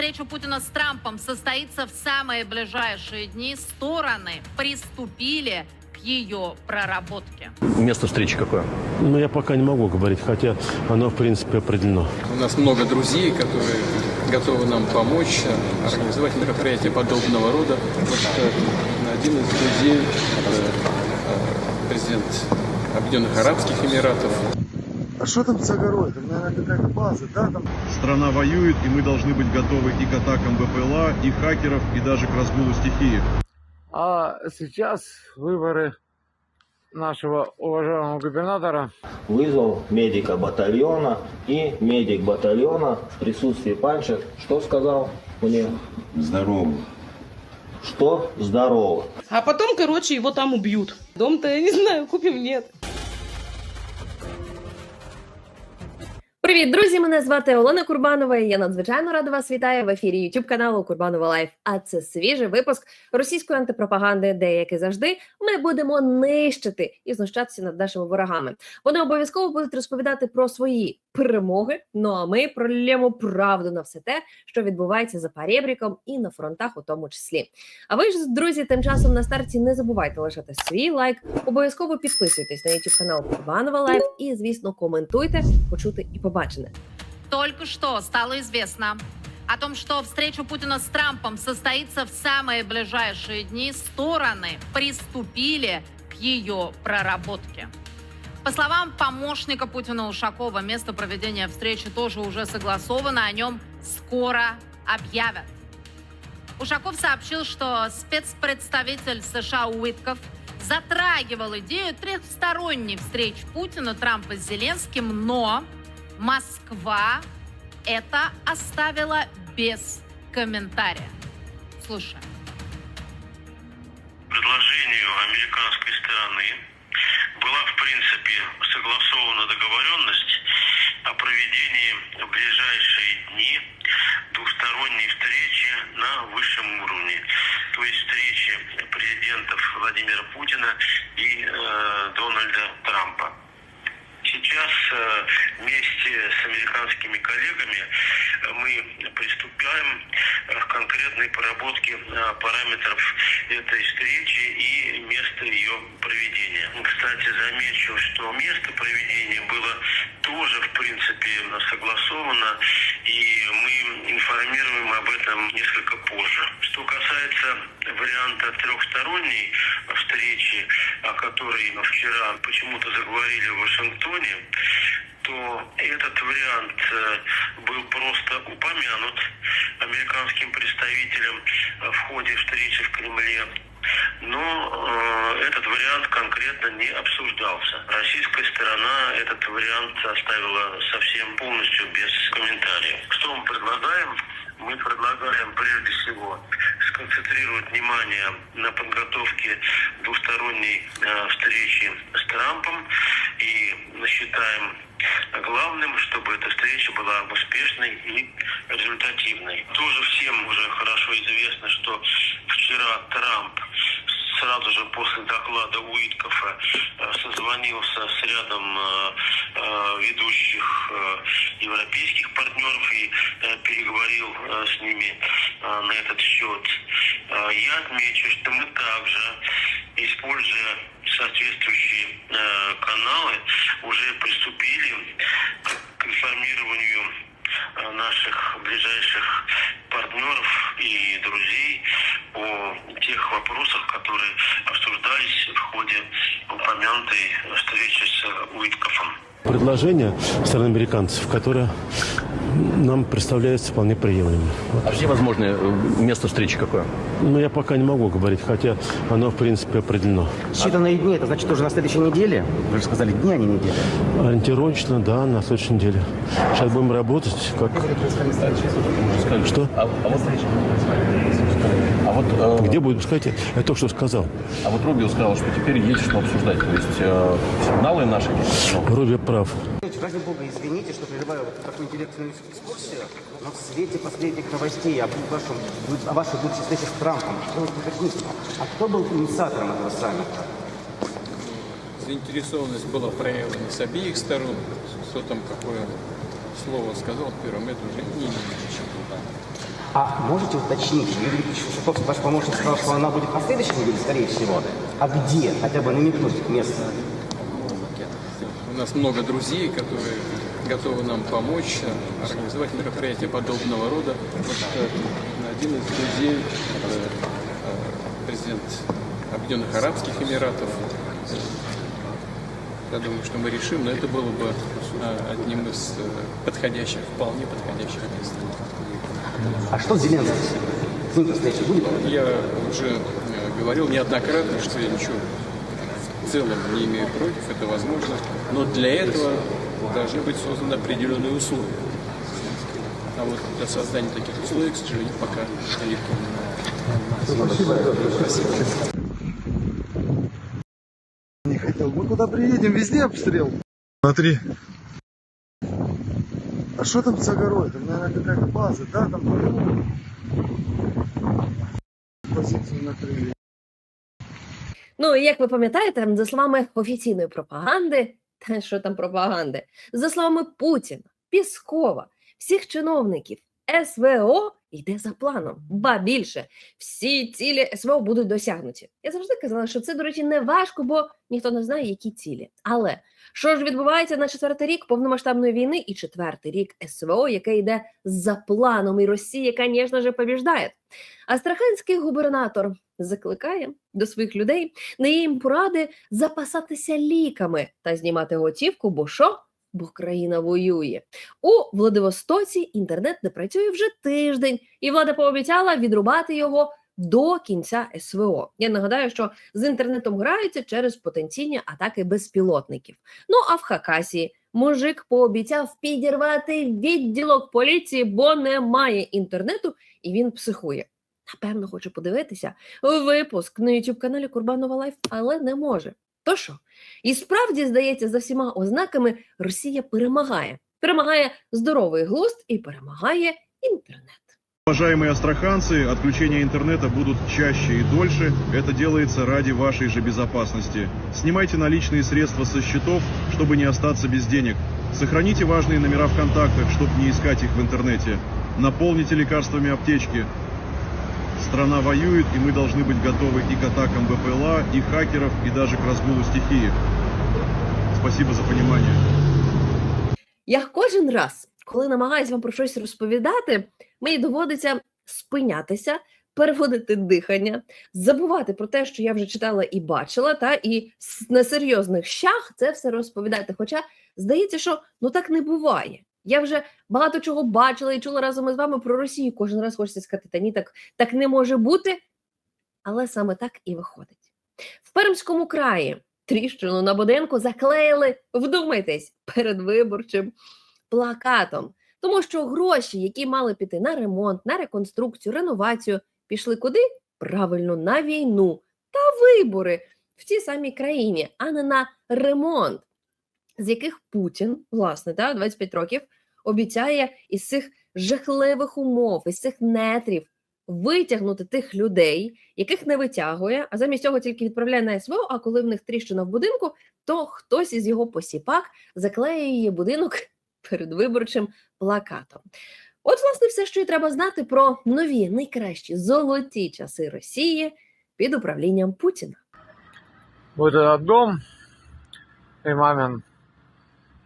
встреча Путина с Трампом состоится в самые ближайшие дни, стороны приступили к ее проработке. Место встречи какое? Ну, я пока не могу говорить, хотя оно, в принципе, определено. У нас много друзей, которые готовы нам помочь э, организовать мероприятия подобного рода. Вот, э, один из друзей э, президент Объединенных Арабских Эмиратов. А что там за горой? Там, наверное, какая-то база, да? Там Страна воюет, и мы должны быть готовы и к атакам БПЛА, и хакеров, и даже к разгулу стихии. А сейчас выборы нашего уважаемого губернатора. вызвал медика батальона и медик батальона в присутствии Панча, что сказал мне? Здорово. Что здорово. А потом, короче, его там убьют. Дом-то, я не знаю, купим, нет. Привіт, друзі! Мене звати Олена Курбанова. і Я надзвичайно рада вас вітаю в ефірі YouTube каналу Курбанова Лайф. А це свіжий випуск російської антипропаганди, де як і завжди ми будемо нищити і знущатися над нашими ворогами. Вони обов'язково будуть розповідати про свої перемоги. Ну а ми пролємо правду на все те, що відбувається за перебріком і на фронтах, у тому числі. А ви ж, друзі, тим часом на старті не забувайте лишати свій лайк. Обов'язково підписуйтесь на YouTube канал Курбанова Лайф і, звісно, коментуйте, почути і побачене. Только что стало известно о том, что встреча Путина с Трампом состоится в самые ближайшие дни. Стороны приступили к ее проработке. По словам помощника Путина Ушакова, место проведения встречи тоже уже согласовано, о нем скоро объявят. Ушаков сообщил, что спецпредставитель США Уитков затрагивал идею трехсторонней встречи Путина, Трампа с Зеленским, но Москва это оставила без комментария. Слушаем. Высшем уровне. То есть встречи президентов Владимира Путина и э, Дональда. Сейчас э, вместе с американскими коллегами э, мы приступаем э, к конкретной проработке э, параметров этой встречи и места ее проведения. Кстати, замечу, что место проведения было тоже, в принципе, согласовано, и мы информируем об этом несколько позже. Что касается варианта трехсторонней встречи, о которой вчера почему-то заговорили в Вашингтоне, то этот вариант э, был просто упомянут американским представителем э, в ходе встречи в Кремле. Но э, этот вариант конкретно не обсуждался. Российская сторона этот вариант оставила совсем полностью без комментариев. Что мы предлагаем? Мы предлагаем прежде всего сконцентрировать внимание на подготовке двусторонней э, встречи с Трампом и считаем главным, чтобы эта встреча была успешной и результативной. Тоже всем уже хорошо известно, что вчера Трамп сразу же после доклада Уиткофа э, созвонился с рядом э, э, ведущих европейских партнеров и переговорил с ними на этот счет. Я отмечу, что мы также, используя соответствующие каналы, уже приступили к информированию наших ближайших партнеров и друзей о тех вопросах, которые обсуждались в ходе упомянутой встречи с Уиткофом. Предложение стороны американцев, которое нам представляется вполне приемлемым. А где возможное э, место встречи какое? Но я пока не могу говорить, хотя оно, в принципе, определено. Считанные дни, это значит тоже на следующей неделе? Вы же сказали дни, а не недели. Ориентировочно, да, на следующей неделе. Сейчас будем работать, как... Что? А, а вот, а вот, э, Где будет, скажите, я только что сказал. а вот Рубио сказал, что теперь есть что обсуждать. То есть э, сигналы наши есть. но Прав. Ради бога, извините, что прерываю вот такую интеллектуальную экскурсию, но в свете последних новостей об вашем, о вашей будущей встрече с Трампом, уточните, а кто был инициатором этого саммита? Заинтересованность была проявлена с обеих сторон. Кто там какое слово сказал первым, это уже не имеет значения. А можете уточнить, Юрий Ушаков, ваш помощник сказал, что она будет на следующей неделе, скорее всего. А где? Хотя бы намекнуть место. У нас много друзей, которые готовы нам помочь э, организовать мероприятия подобного рода. Вот э, один из друзей, э, президент Объединенных Арабских Эмиратов. Я думаю, что мы решим, но это было бы одним из подходящих, вполне подходящих мест. А что с Зеленским? Я уже говорил неоднократно, что я ничего в целом не имею против, это возможно, но для этого должны быть созданы определенные условия. А вот для создания таких условий, к сожалению, пока легко Не хотел. Мы куда приедем, везде обстрел. Смотри. А что там за горой? Там, наверное, какая-то база, да? Там по-любому. позицию накрили. Ну, і як ви пам'ятаєте, за словами офіційної пропаганди, та що там пропаганди, за словами Путіна, Піскова, всіх чиновників, СВО йде за планом. Ба більше, всі цілі СВО будуть досягнуті. Я завжди казала, що це, до речі, не важко, бо ніхто не знає, які цілі. Але що ж відбувається на четвертий рік повномасштабної війни і четвертий рік СВО, яке йде за планом, і Росія, звісно ж, побіждає. Астраханський губернатор закликає до своїх людей дає їм поради запасатися ліками та знімати готівку, бо що? Бо країна воює. У Владивостоці інтернет не працює вже тиждень, і влада пообіцяла відрубати його до кінця СВО. Я нагадаю, що з інтернетом граються через потенційні атаки безпілотників. Ну а в Хакасії мужик пообіцяв підірвати відділок поліції, бо немає інтернету, і він психує. Напевно, хоче подивитися випуск на youtube каналі Курбанова Лайф, але не може. То що? І справді, здається, за всіма ознаками Росія перемагає. Перемагає здоровий глузд і перемагає інтернет. Уважаемые астраханцы, отключения интернета будут чаще и дольше. Это делается ради вашей же безопасности. Снимайте наличные средства со счетов, чтобы не остаться без денег. Сохраните важные номера в контактах, чтобы не искать их в интернете. Наполните лекарствами аптечки. Страна воюет, и мы должны быть готовы и к атакам БПЛА, и хакеров, и даже к разгулу стихии. Спасибо за понимание. Я кожен раз, коли намагаюся вам про щось розповідати, мені доводиться спинятися, переводити дихання, забувати про те, що я вже читала і бачила, та і на серйозних щах це все розповідати. Хоча здається, що ну так не буває. Я вже багато чого бачила і чула разом із вами про Росію. Кожен раз хочеться сказати, та ні, так, так не може бути. Але саме так і виходить. В Пермському краї тріщину на будинку заклеїли, вдумайтесь, передвиборчим плакатом. Тому що гроші, які мали піти на ремонт, на реконструкцію, реновацію, пішли куди? Правильно, на війну та вибори в тій самій країні, а не на ремонт, з яких Путін, власне, та, 25 років, обіцяє із цих жахливих умов, із цих нетрів витягнути тих людей, яких не витягує, а замість цього тільки відправляє на СВО, а коли в них тріщина в будинку, то хтось із його посіпак заклеює її будинок передвиборчим плакатом. От, власне, все, що й треба знати про нові найкращі золоті часи Росії під управлінням Путіна. Вот этот дом, и мамин,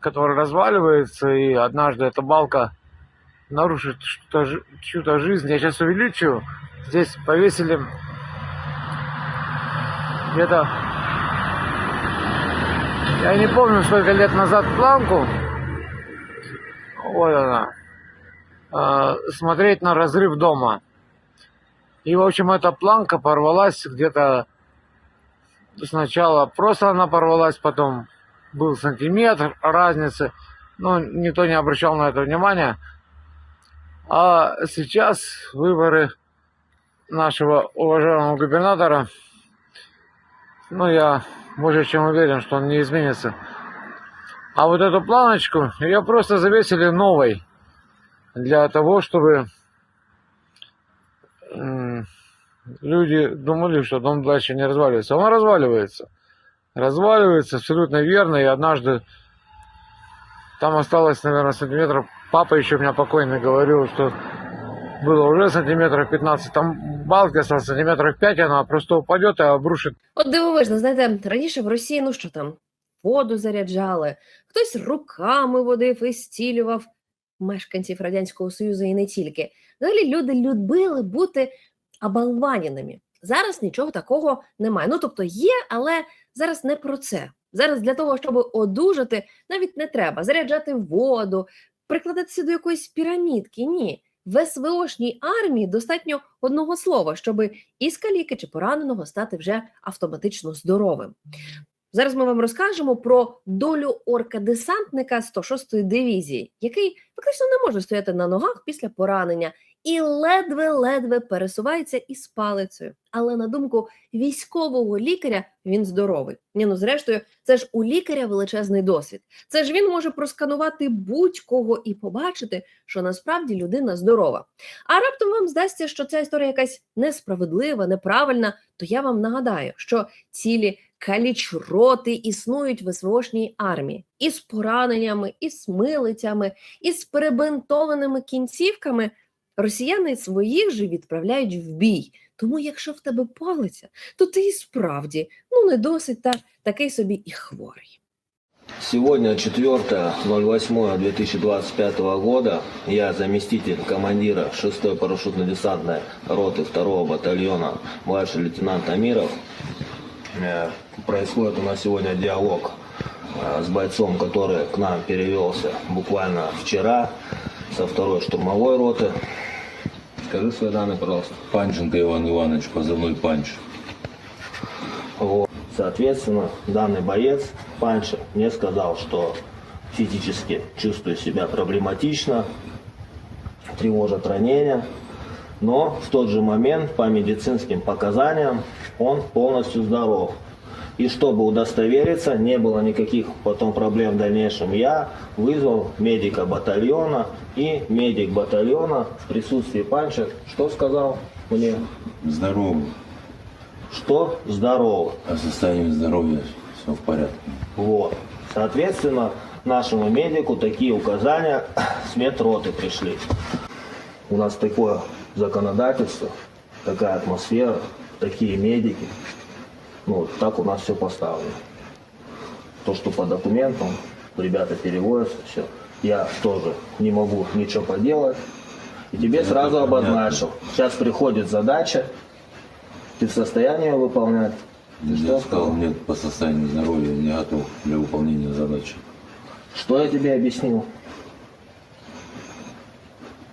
который разваливается, и однажды эта балка нарушит что-то жи- чью-то жизнь. Я сейчас увеличу. Здесь повесили где-то, я не помню, сколько лет назад планку. вот она. А, смотреть на разрыв дома. И, в общем, эта планка порвалась где-то сначала просто она порвалась, потом был сантиметр разницы, но никто не обращал на это внимания. А сейчас выборы нашего уважаемого губернатора, ну, я более чем уверен, что он не изменится. А вот эту планочку ее просто завесили новой для того, чтобы м, люди думали, что дом дальше не разваливается. Он разваливается. Разваливается абсолютно верно. И однажды там осталось, наверное, сантиметров. Папа еще у меня покойный говорил, что было уже сантиметров 15, там балки осталось сантиметров 5, она просто упадет и обрушит. От дивовижно, знаєте, раніше в Росії, ну що там, воду заряджали, хтось руками водив і стілював мешканців Радянського Союзу і не тільки. Взагалі люди любили бути оболваненими. Зараз нічого такого немає. Ну тобто є, але зараз не про це. Зараз для того, щоб одужати, навіть не треба заряджати воду, прикладатися до якоїсь пірамідки. Ні. В СВОшній армії достатньо одного слова, щоб із каліки чи пораненого стати вже автоматично здоровим. Зараз ми вам розкажемо про долю орка-десантника 106-ї дивізії, який фактично не може стояти на ногах після поранення і ледве-ледве пересувається із палицею. Але на думку військового лікаря він здоровий. Ні, ну зрештою, це ж у лікаря величезний досвід. Це ж він може просканувати будь-кого і побачити, що насправді людина здорова. А раптом вам здасться, що ця історія якась несправедлива, неправильна. То я вам нагадаю, що цілі калічроти існують в СВОшній армії із пораненнями, із милицями, із перебинтованими кінцівками. Росіяни своїх же відправляють в бій. Тому, якщо в тебе палиця, то ти і справді ну не досить та такий собі і хворий. Сегодня 4.08.2025 года. Я заместитель командира 6-й парашютно-десантной роты 2 батальона младший лейтенант Амиров. Происходит у нас сегодня диалог э, с бойцом, который к нам перевелся буквально вчера со второй штурмовой роты. Скажи свои данные, пожалуйста. Панченко Иван Иванович, позывной Панч. Вот. Соответственно, данный боец, Панча, мне сказал, что физически чувствую себя проблематично, тревожат ранения, но в тот же момент по медицинским показаниям он полностью здоров. И чтобы удостовериться, не было никаких потом проблем в дальнейшем, я вызвал медика батальона, и медик батальона в присутствии Панча, что сказал мне? Здорово. Что здорово. О состоянии здоровья все в порядке. Вот. Соответственно, нашему медику такие указания с медроты пришли. У нас такое законодательство, такая атмосфера, такие медики. Ну, вот так у нас все поставлено. То, что по документам ребята переводятся, все. Я тоже не могу ничего поделать. И тебе Это сразу понятно. обозначил. Сейчас приходит задача, ты в состоянии ее выполнять? Ты Я что сказал, нет, по состоянию здоровья не готов для выполнения задачи. Что я тебе объяснил?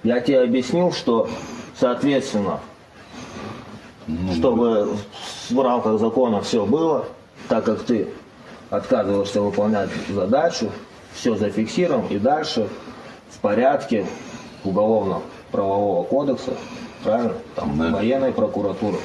Я тебе объяснил, что, соответственно, Ну, чтобы в рамках закона все было, так как ты отказываешься выполнять задачу, все зафиксируем и дальше в порядке уголовно-правового кодекса, правильно, там Да. военной прокуратуры,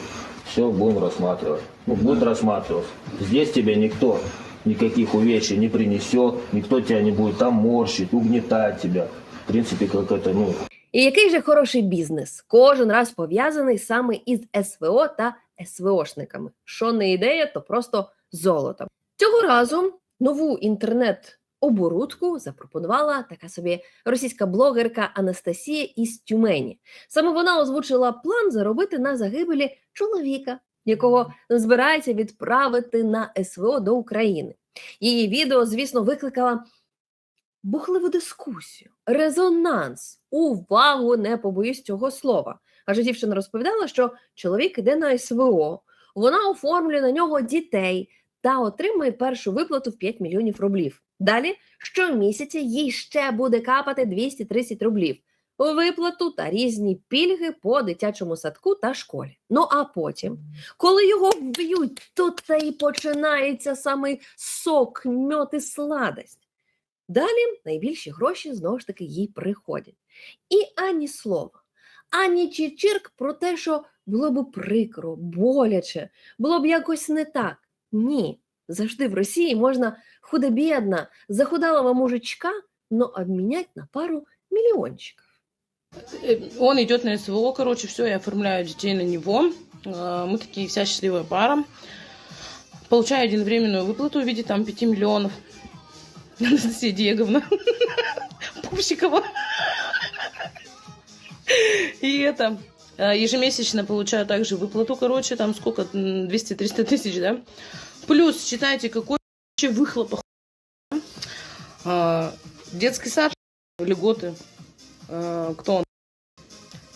все будем рассматривать. Ну, будет рассматриваться. Здесь тебе никто никаких увечий не принесет, никто тебя не будет там морщить, угнетать тебя. В принципе, как это, ну, І який же хороший бізнес, кожен раз пов'язаний саме із СВО та СВОшниками. Що не ідея, то просто золото. Цього разу нову інтернет-оборудку запропонувала така собі російська блогерка Анастасія із Тюмені. Саме вона озвучила план заробити на загибелі чоловіка, якого збирається відправити на СВО до України. Її відео, звісно, викликала бурхливу дискусію, резонанс, увагу, не побоюсь цього слова. Адже дівчина розповідала, що чоловік іде на СВО, вона оформлює на нього дітей та отримує першу виплату в 5 мільйонів рублів. Далі щомісяця їй ще буде капати 230 рублів. Виплату та різні пільги по дитячому садку та школі. Ну а потім, коли його вб'ють, то це і починається самий сок, мьот і сладость. Далі найбільші гроші знову ж таки їй приходять. І ані слова, ані чірчирк про те, що було б прикро, боляче, було б якось не так. Ні. Завжди в Росії можна худо-бідно, захудалого мужичка, но обмінять на пару мільйончиків. Э, Он идет на СВО, короче, все, я оформляю детей на него. Э, Мы такие вся счастливая пара. Получаю единовременную выплату в виде там 5 миллионов. Анастасия Диеговна. Пупсикова. И это, э, ежемесячно получаю также выплату, короче, там сколько, м, 200-300 тысяч, да? Плюс, считайте, какой выхлоп, А, детский сад, льготы, А, кто он?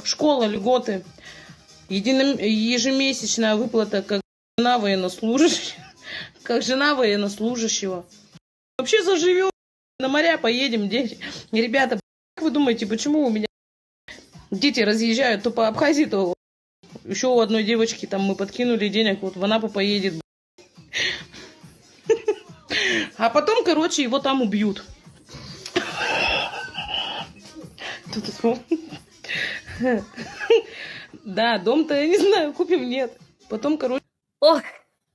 Школа, льготы, Едино- ежемесячная выплата как жена военнослужащего, как жена военнослужащего Вообще заживем, на моря поедем, дети. Ребята, как вы думаете, почему у меня дети разъезжают то по Абхазии, то еще у одной девочки там мы подкинули денег, вот в Анапу поедет. А потом, короче, его там убьют. Тут это- Да, дом-то, я не знаю, купим, нет. Потом, короче... Ох,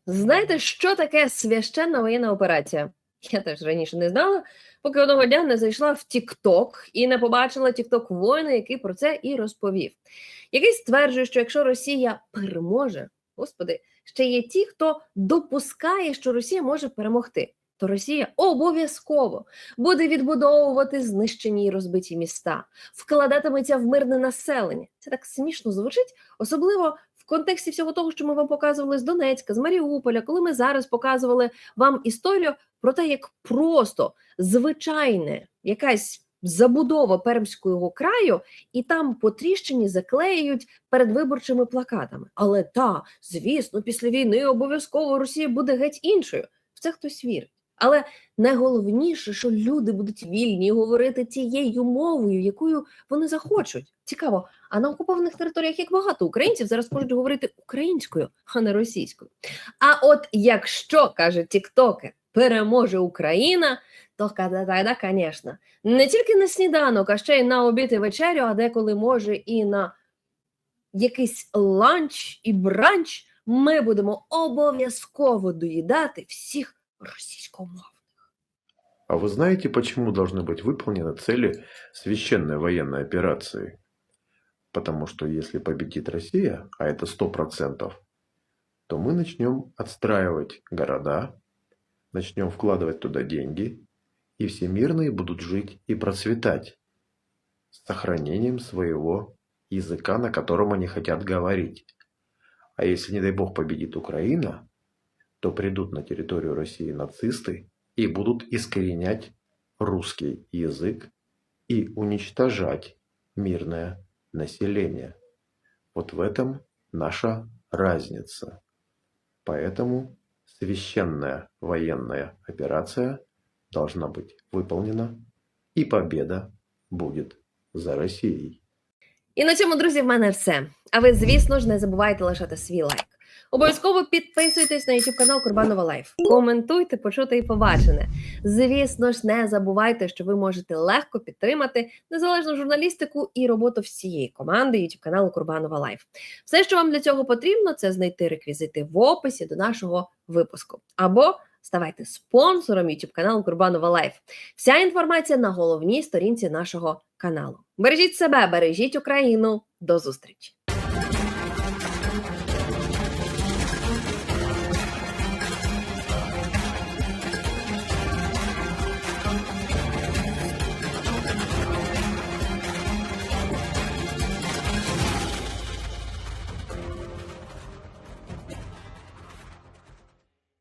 знаєте, що таке священна воєнна операція? Я теж раніше не знала, поки одного дня не зайшла в TikTok і не побачила TikTok воїна, який про це і розповів. Який стверджує, що якщо Росія переможе, господи, ще є ті, хто допускає, що Росія може перемогти. То Росія обов'язково буде відбудовувати знищені і розбиті міста, вкладатиметься в мирне населення. Це так смішно звучить, особливо контексті всього того, що ми вам показували з Донецька, з Маріуполя, коли ми зараз показували вам історію про те, як просто звичайне якась забудова Пермського краю, і там по тріщині заклеюють передвиборчими плакатами. Але та, звісно, після війни обов'язково Росія буде геть іншою. В це хтось вірить. Але найголовніше, що люди будуть вільні говорити тією мовою, якою вони захочуть. Цікаво, а на окупованих територіях як багато українців зараз можуть говорити українською, а не російською. А от якщо каже Тіктокер, переможе Україна, то тоді, звісно, не тільки на сніданок, а ще й на обід і вечерю, а деколи може і на якийсь ланч і бранч, ми будемо обов'язково доїдати всіх російськомовних. А вы знаете, почему должны быть выполнены цели священной военной операции? Потому что если победит Россия, а это 100%, то мы начнем отстраивать города, начнем вкладывать туда деньги, и все мирные будут жить и процветать с сохранением своего языка, на котором они хотят говорить. А если, не дай бог, победит Украина, то придут на территорию России нацисты и будут искоренять русский язык и уничтожать мирное население. Вот в этом наша разница. Поэтому священная военная операция должна быть выполнена, и победа будет за Россией. І на цьому, друзі, в мене все. А ви, звісно ж, не забувайте лишати свій лайк. Обов'язково підписуйтесь на YouTube канал Курбанова Лайф. Коментуйте, почути і побачене. Звісно ж, не забувайте, що ви можете легко підтримати незалежну журналістику і роботу всієї команди YouTube каналу Курбанова Лайф. Все, що вам для цього потрібно, це знайти реквізити в описі до нашого випуску. Або ставайте спонсором YouTube каналу Курбанова Лайф. Вся інформація на головній сторінці нашого каналу. Бережіть себе, бережіть Україну. До зустрічі!